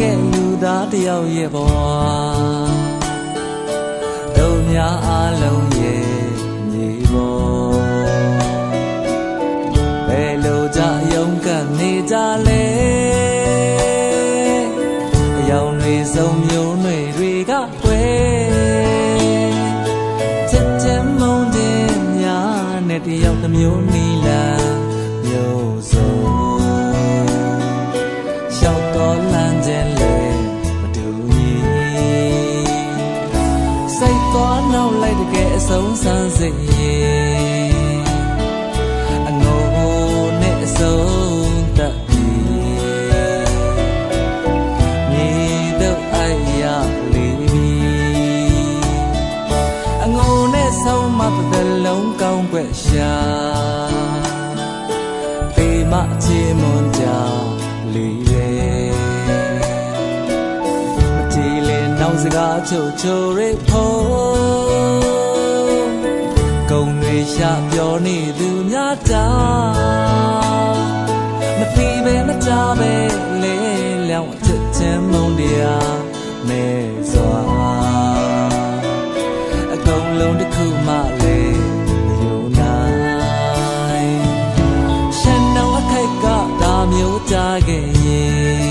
ခဲ့လူသားတစ်ယောက်ရဲ့ဘဝတို့များအားလုံးရဲ့မြေပေါ်ဘယ်လိုကြရုံးကနေကြလဲအယောင်တွေစုံမျိုးတွေတွေကကွယ်ချက်ချင်းမုန်းတဲ့များနဲ့တယောက်တစ်မျိုးနီလာမျိုး ဆုံးဆန်းစေရင်အငိုနဲ့အဆုံးတတ်ပြီမြေတော့အိုက်ရလေးပြီအငိုနဲ့ဆုံးမပဒလုံးကောင်းွက်ရှာပေမချေမွန်ကြလေးလေမကြည်လေနောက်စကားချိုချိုရိဖို့ကုံတွေ ရှာပြောနေသူများတာမတီးပဲမကြပဲလေလျောင်းအချက်ချင်းမုံတရားမဲစွာအကုန်လုံးတစ်ခုမှလည်းမယုံနိုင်ရှန်တော့အခိုက်ကဒါမျိုးကြခဲ့ရင်